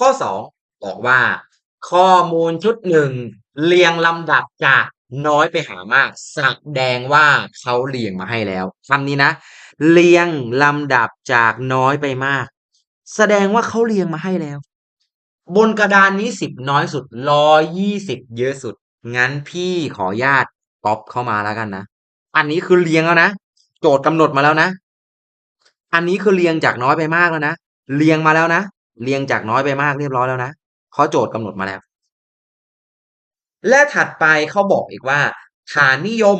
ข้อสองบอกว่า ข้อมูลชุดหนึ่งเรียงลำดับจากน้อยไปหามากแสดงว่าเขาเรียงมาให้แล้วคำนี้นะ เรียงลำดับจากน้อยไปมาก แสดงว่าเขาเรียงมาให้แล้ว บนกระดานนี้สิบน้อยสุดร้อยยี่สิบเยอะสุด งั้นพี่ขอญาตก๊อปเข้ามาแล้วกันนะ อันนี้คือเรียงแล้วนะ โจทย์กำหนดมาแล้วนะ อันนี้คือเรียงจากน้อยไปมากแล้วนะ เรียงมาแล้วนะ เรียงจากน้อยไปมากเรียบร้อยแล้วนะเพราะโจทย์กำหนดมาแล้ว และถัดไปเขาบอกอีกว่า ฐานนิยม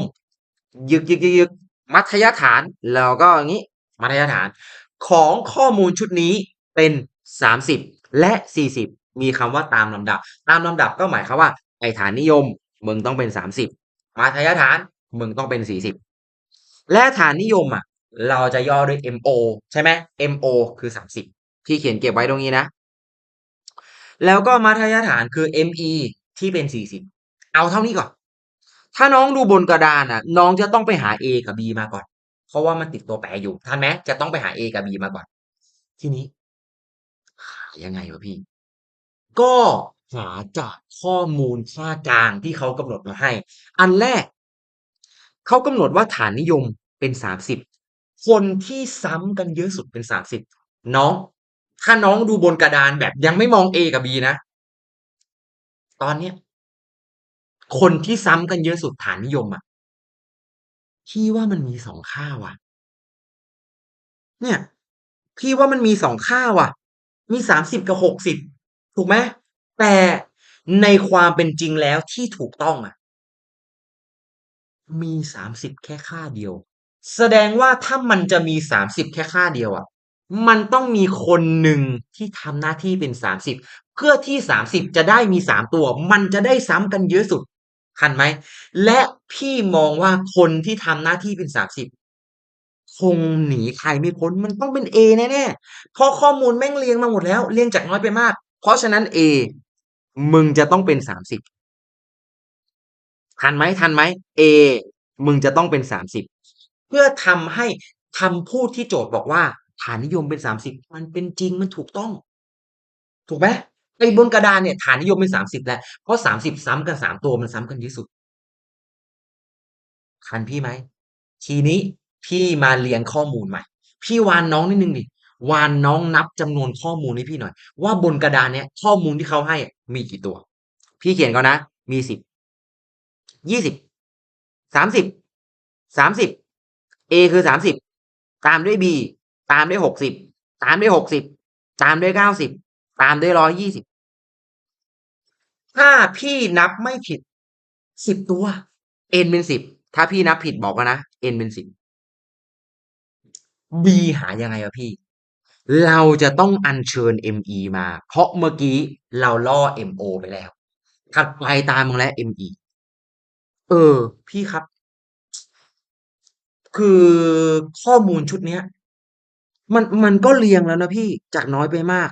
ยึกยึกยึกมัธยฐานแล้วก็อย่างนี้มัธยฐาน ของข้อมูลชุดนี้เป็นสามสิบและสี่สิบมีคำว่าตามลำดับ ตามลำดับก็หมายความว่าไอฐานนิยมมึงต้องเป็นสามสิบมัธยฐานมึงต้องเป็นสี่สิบและฐานนิยมอะเราจะย่อด้วย MO ใช่ไหม MO คือสามสิบ ที่เขียนเก็บไว้ตรงนี้นะ แล้วก็มัธยฐานคือ ME ที่เป็นสี่สิบเอาเท่านี้ก่อน ถ้าน้องดูบนกระดานอะน้องจะต้องไปหา A กับ B มาก่อน เพราะว่ามันติดตัวแปรอยู่ทันไหมจะต้องไปหา A กับ B มาก่อน ทีนี้หายังไงวะพี่ ก็หาจากข้อมูลค่ากลางที่เขากำหนดมาให้ อันแรก เขากำหนดว่าฐานนิยมเป็นสามสิบคนที่ซ้ำกันเยอะสุดเป็นสามสิบน้อง ถ้าน้องดูบนกระดานแบบยังไม่มอง A กับ B นะ ตอนเนี้ย คนที่ซ้ำกันเยอะสุดฐานนิยมอะพี่ว่ามันมีสองค่าว่ะ เนี่ย พี่ว่ามันมีสองค่าว่ะ มีสามสิบกับหกสิบถูกไหมแต่ในความเป็นจริงแล้วที่ถูกต้องอะมีสามสิบแค่ค่าเดียว แสดงว่าถ้ามันจะมีสามสิบแค่ค่าเดียวอะ มันต้องมีคนหนึ่งที่ทำหน้าที่เป็นสามสิบเพื่อที่สามสิบจะได้มีสามตัว มันจะได้ซ้ำกันเยอะสุดทันไหม และพี่มองว่าคนที่ทำหน้าที่เป็นสามสิบคงหนีใครไม่พ้น มันต้องเป็น A แน่ๆเพราะข้อมูลแม่งเรียงมาหมดแล้ว เรียงจากน้อยไปมาก เพราะฉะนั้น A มึงจะต้องเป็นสามสิบทันไหมทันไหม A มึงจะต้องเป็นสามสิบเพื่อทำให้คำพูดที่โจทย์บอกว่า ฐานนิยมเป็นสามสิบมันเป็นจริงมันถูกต้อง ถูกไหมไอ้บนกระดานเนี่ยฐานนิยมเป็นสามสิบแหละเพราะสามสิบซ้ำกันสามตัวมันซ้ำกันเยอะสุดทันพี่ไหมทีนี้พี่มาเรียงข้อมูลใหม่ พี่วานน้องนิดนึงดิวานน้องนับจำนวนข้อมูลให้พี่หน่อย ว่าบนกระดานเนี้ยข้อมูลที่เขาให้มีกี่ตัว พี่เขียนก่อนนะ มีสิบยี่สิบสามสิบสามสิบ A คือสามสิบตามด้วย B ตามด้วยหกสิบตามด้วยหกสิบตามด้วยเก้าสิบตามด้วยร้อยยี่สิบถ้าพี่นับไม่ผิดสิบตัว n เป็นสิบถ้าพี่นับผิดบอกว่านะ n เป็นสิบ b หายังไงอะพี่ เราจะต้องอัญเชิญ me มา เพราะเมื่อกี้เราล่อ mo ไปแล้วถัดไปตามมึงแล้ว me เออ พี่ครับ คือข้อมูลชุดเนี้ย มันมันก็เรียงแล้วนะพี่จากน้อยไปมาก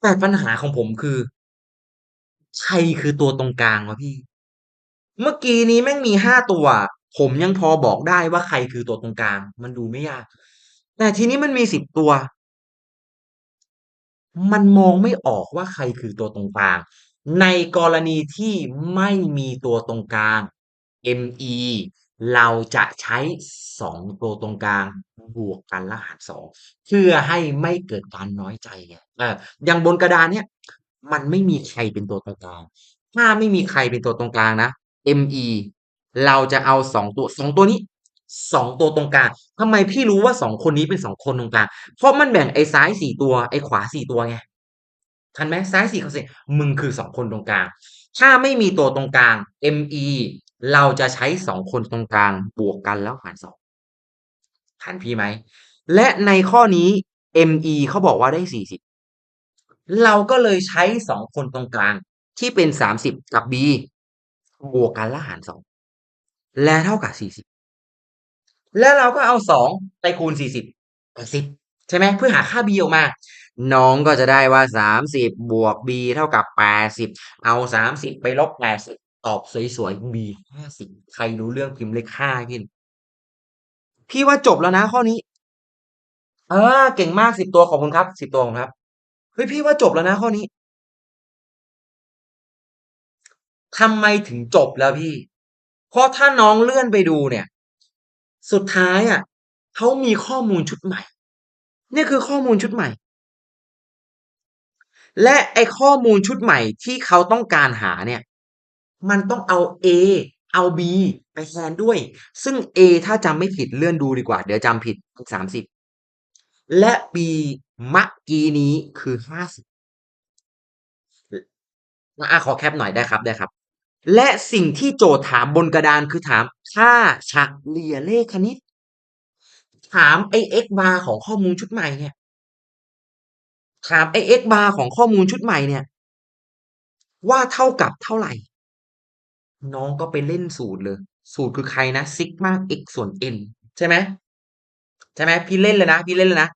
แต่ปัญหาของผมคือ ใครคือตัวตรงกลางวะพี่ เมื่อกี้นี้แม่งมีห้าตัว ผมยังพอบอกได้ว่าใครคือตัวตรงกลาง มันดูไม่ยาก แต่ทีนี้มันมีสิบตัว มันมองไม่ออกว่าใครคือตัวตรงกลาง ในกรณีที่ไม่มีตัวตรงกลาง ME เราจะใช้สองตัวตรงกลางบวกกันแล้วหารสองเพื่อให้ไม่เกิดการน้อยใจไงเอออย่างบนกระดานเนี้ยมันไม่มีใครเป็นตัวตรงกลาง ถ้าไม่มีใครเป็นตัวตรงกลางนะ ME เราจะเอาสองตัวสองตัวนี้สองตัวตรงกลางทำไมพี่รู้ว่าสองคนนี้เป็นสองคนตรงกลาง เพราะมันแบ่งไอ้ซ้ายสี่ตัวไอ้ขวาสี่ตัวไงทันไหมซ้ายสี่เขาสี่มึงคือสองคนตรงกลางถ้าไม่มีตัวตรงกลาง ME เราจะใช้สองคนตรงกลางบวกกันแล้วหารสองทันพี่ไหม และในข้อนี้ ME เขาบอกว่าได้สี่สิบเราก็เลยใช้สองคนตรงกลางที่เป็นสามสิบกับ B บวกกันแล้วหารสองและเท่ากับสี่สิบแล้วเราก็เอาสองไปคูณสี่สิบแปดสิบใช่ไหมเพื่อหาค่า b ออกมา น้องก็จะได้ว่าสามสิบบวก b เท่ากับแปดสิบเอาสามสิบไปลบแปดสิบ ตอบสวยๆ b ห้าสิบใครรู้เรื่องพิมพ์เลขห้าขึ้นพี่ว่าจบแล้วนะข้อนี้ เออ เก่งมากสิบตัวขอบคุณครับสิบตัวของครับเฮ้ยพี่ว่าจบแล้วนะข้อนี้ทำไมถึงจบแล้วพี่ เพราะถ้าน้องเลื่อนไปดูเนี่ย สุดท้ายอะเขามีข้อมูลชุดใหม่เนี่ยคือข้อมูลชุดใหม่ และไอข้อมูลชุดใหม่ที่เขาต้องการหาเนี่ย มันต้องเอา A เอา B ไปแทนด้วย ซึ่ง A ถ้าจำไม่ผิดเลื่อนดูดีกว่า เดี๋ยวจำผิดสามสิบและ B มื่อกี้นี้คือห้าสิบอะขอแคปหน่อยได้ครับได้ครับ และสิ่งที่โจทย์ถามบนกระดานคือถามค่าเฉลี่ยเลขคณิต ถามไอ้ x bar ของข้อมูลชุดใหม่เนี่ย ถามไอ้ x bar ของข้อมูลชุดใหม่เนี่ย ว่าเท่ากับเท่าไหร่ น้องก็ไปเล่นสูตรเลย สูตรคือใครนะซิกมา x ส่วน n ใช่ไหมใช่ไหมพี่เล่นเลยนะ พี่เล่นเลยนะ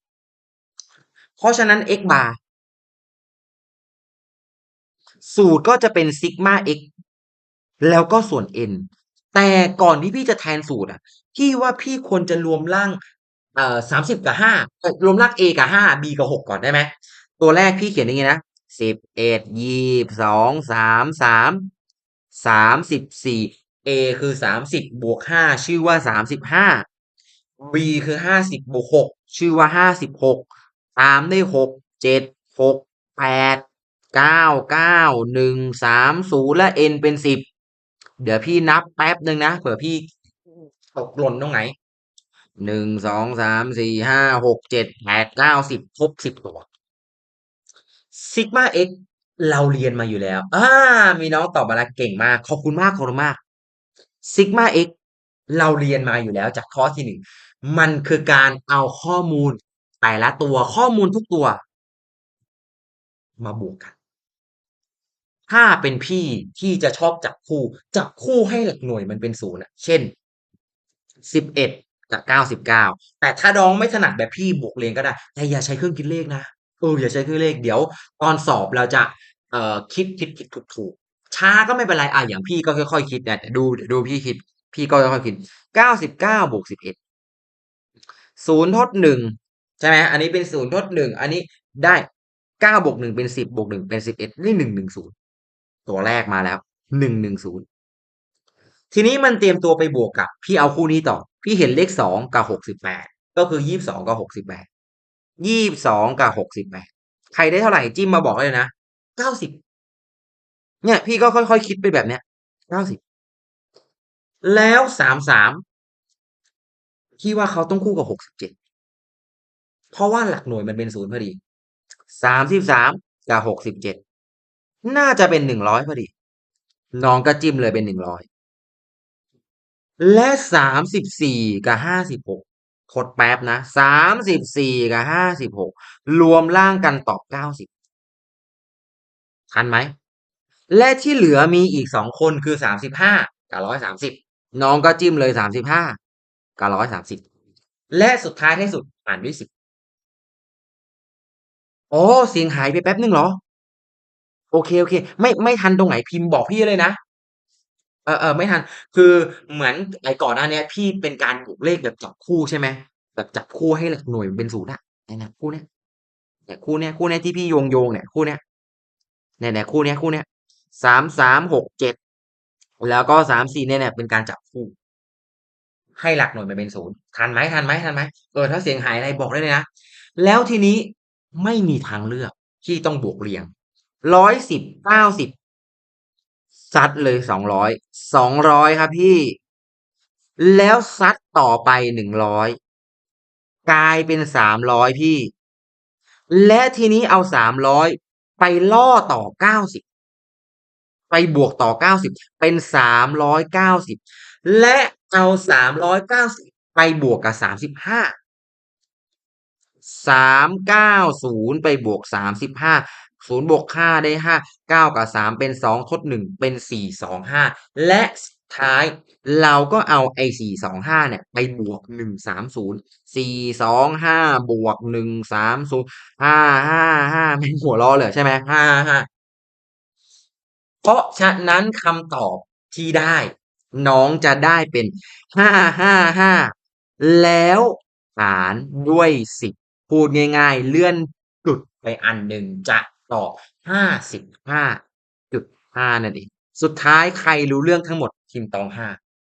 เพราะฉะนั้น x bar สูตรก็จะเป็นซิกมา x แล้วก็ส่วน n แต่ก่อนที่พี่จะแทนสูตรอะ พี่ว่าพี่ควรจะรวมร่างเอ่อสามสิบกับห้ารวมร่าง a กับห้า b กับหกก่อนได้ไหม ตัวแรกพี่เขียนอย่างนี้นะสิบเอ็ดยี่สองสามสาม สามสิบสี่ a คือสามสิบบวกห้าชื่อว่าสามสิบห้า b คือห้าสิบบวกหกชื่อว่าห้าสิบหกตามได้หกเจ็ดหกแปดเก้าเก้าหนึ่งสามศูนย์และ n เป็นสิบเดี๋ยวพี่นับแป๊บหนึ่งนะเผื่อพี่ตกหล่นตรงไหนหนึ่งสองสามสี่ห้าหกเจ็ดแปดเก้าสิบครบสิบตัวซิกมา x เราเรียนมาอยู่แล้ว อ่า มีน้องตอบมาแล้วเก่งมาก ขอบคุณมากขอบคุณมากซิกมา x เราเรียนมาอยู่แล้วจากข้อที่หนึ่ง มันคือการเอาข้อมูลแต่ละตัวข้อมูลทุกตัว มาบวกกัน ถ้าเป็นพี่ที่จะชอบจับคู่ จับคู่ให้หลักหน่วยมันเป็นศูนย์อะเช่นสิบเอ็ดกับเก้าสิบเก้าแต่ถ้าน้องไม่ถนัดแบบพี่บวกเรียงก็ได้แต่อย่าใช้เครื่องคิดเลขนะ อออย่าใช้เครื่องเลขเดี๋ยว ตอนสอบเราจะเอ่อคิดคิดคิดถูกถูกช้าก็ไม่เป็นไรอะอย่างพี่ก็ค่อยๆคิดเนี่ยดูดูพี่คิด พี่ก็ค่อยๆคิดเก้าสิบเก้าบวกสิบเอ็ดศูนย์ทดหนึ่งใช่ไหมอันนี้เป็นศูนย์ทดหนึ่งอันนี้ได้เก้าบวกหนึ่งเป็นสิบบวกหนึ่งเป็นสิบเอ็ดนี่หนึ่งหนึ่งศูนย์ตัวแรกมาแล้วหนึ่งหนึ่งศูนย์ทีนี้มันเตรียมตัวไปบวกกับ พี่เอาคู่นี้ต่อ พี่เห็นเลขสองกับหกสิบแปดก็คือยี่สิบสองกับหกสิบแปด ยี่สิบสองกับหกสิบแปใครได้เท่าไหร่จิ้มมาบอกเลยนะเก้าสิบเนี่ย พี่ก็ค่อยๆคิดไปแบบเนี้ยเก้าสิบแล้วสามสามพี่ว่าเขาต้องคู่กับหกสิบเจ็ดเพราะว่าหลักหน่วยมันเป็นศูนย์พอดีสามสิบสามกับหกสิบเจ็ดน่าจะเป็นหนึ่งร้อยพอดี น้องก็จิ้มเลยเป็นหนึ่งร้อยและสามสิบสี่กับห้าสิบหก ทดแป๊บนะสามสิบสี่กับห้าสิบหกรวมร่างกันตอบเก้าสิบทันไหม และที่เหลือมีอีกสองคนคือสามสิบห้ากับร้อยสามสิบน้องก็จิ้มเลยสามสิบห้ากับร้อยสามสิบและสุดท้ายที่สุดอ่านด้วยสิบอ๋อเสียงหายไปแป๊บนึงเหรอ โอเค โอเค ไม่ไม่ทันตรงไหนพิมพ์บอกพี่เลยนะ เออเออไม่ทัน คือเหมือนไอ้ก่อนหน้าเนี้ย พี่เป็นการบวกเลขแบบจับคู่ใช่ไหมแบบจับคู่ให้หลักหน่วยมันเป็นศูนย์อะเนี่ยนะคู่เนี้ยเนี่ยคู่เนี้ยคู่เนี้ยที่พี่โยงโยงเนี่ยคู่เนี้ยเนี่ยเนี่ยคู่เนี้ยคู่เนี้ยสามสามหกเจ็ดแล้วก็สามสี่เนี่ยเนี่ยเป็นการจับคู่ ให้หลักหน่วยมันเป็นศูนย์ทันไหมทันไหมทันไหมเออถ้าเสียงหายอะไรบอกได้เลยนะแล้วทีนี้ไม่มีทางเลือกที่ต้องบวกเรียงร้อยสิบเก้าสิบ ซัดเลยสองร้อยสองร้อยครับพี่ แล้วซัดต่อไปหนึ่งร้อยกลายเป็นสามร้อยพี่ และทีนี้เอาสามร้อยไปล่อต่อเก้าสิบไปบวกต่อเก้าสิบเป็นสามร้อยเก้าสิบและเอาสามร้อยเก้าสิบไปบวกกับสามสิบห้าสามเก้าศูนย์ไปบวกสามสิบห้า ศูนย์บวกห้าได้ห้าเก้ากับสามเป็นสองทดหนึ่งเป็นสี่สองห้าและท้ายเราก็เอาไอ้สี่สองห้าเนี่ยไปบวกหนึ่งสามศูนย์สี่สองห้าบวกหนึ่งสามศูนย์ห้าห้าห้าไม่หัวล้อเลยใช่ไหมห้าห้าเพราะฉะนั้นคำตอบที่ได้ น้องจะได้เป็นห้าห้าห้าแล้วหารด้วยสิบพูดง่าย ๆ เลื่อนจุดไปอันหนึ่งจะ ตอบ55.5 นั่นเอง สุดท้ายใครรู้เรื่องทั้งหมดพิมพ์ตอง5